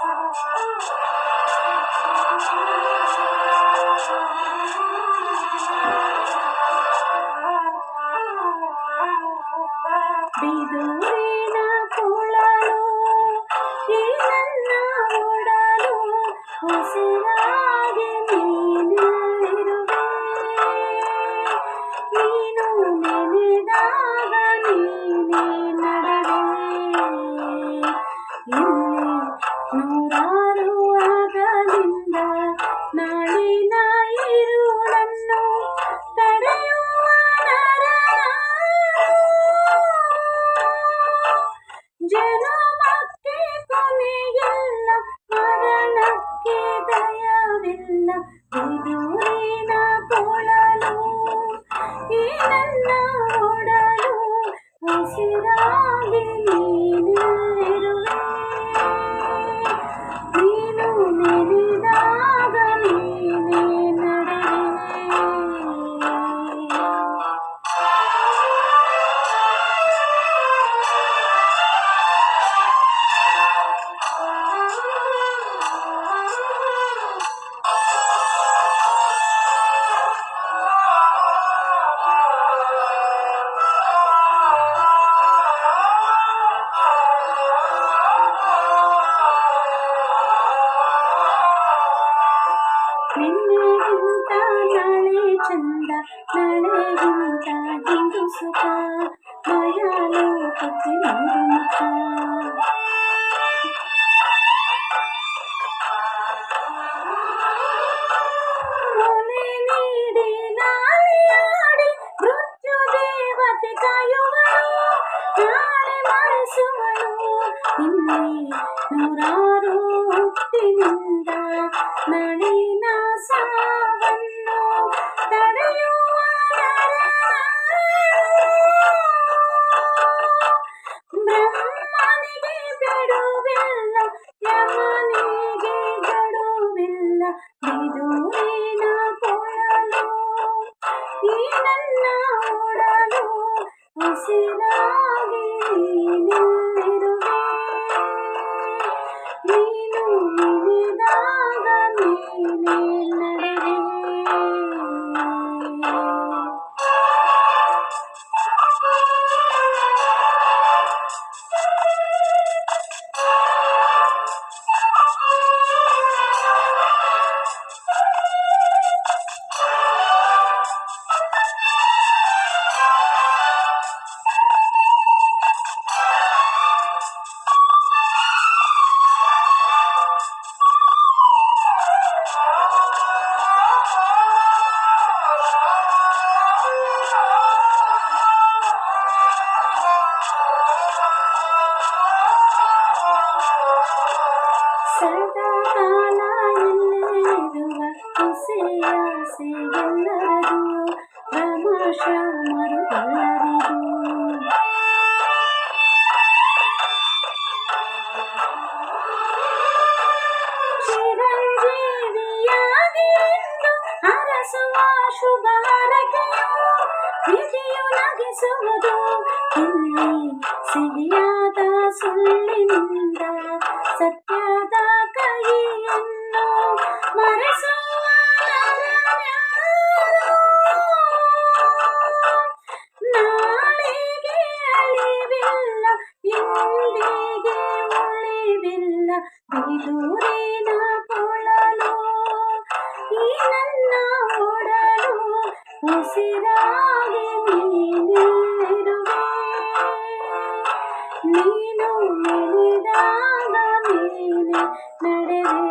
be the winner. ಸಮಯವೆಲ್ಲ ಇದು ನೀನ ಕೊಡಲು ಈ ನನ್ನ ಕೊಡಲು ಹಸಿರಾಗಿ ನೀನು ನಿನ್ನೆಗಿಂತ ನಾಳೆ ಚಂದ ನಾಳೆಗಿಂತ ಇಂದು ಸುಖ ಮಾಯಾಲೋಕಕ್ಕೆ ನೀರು ಮುಖ ಮೊನೆ ನೀಡಿ ನಾಲಿಯಾಡಿ ನನ್ನ ಒಡಲು ಉಸಿರಾಗಿ ನೀನಿರುವೆ ನೀನು ನಿಲಿದಾಗ ನೀನೇ ಶುಭ ವಿಧಿಯು ನಗಿಸುವುದು ಇಲ್ಲಿ ಸಿಹಿಯಾದ ಸುಳ್ಳಿನಿಂದ ಸತ್ಯದ ಕೈಯನ್ನು ಮರೆಸುವ? ನಾಳೆಗೆ ಅಳಿವಿಲ್ಲ, ಇಂದಿಗೆ ಉಳಿವಿಲ್ಲ ಬಿದೂರಿನ ಕೊಳಲು ಈ ನನ್ನ ಉಸಿರಾಗಿ ನೀನಿರುವೆ ನೀನು ನೆನೆದಾಗ ನೀನೆ ನಡೆವೆ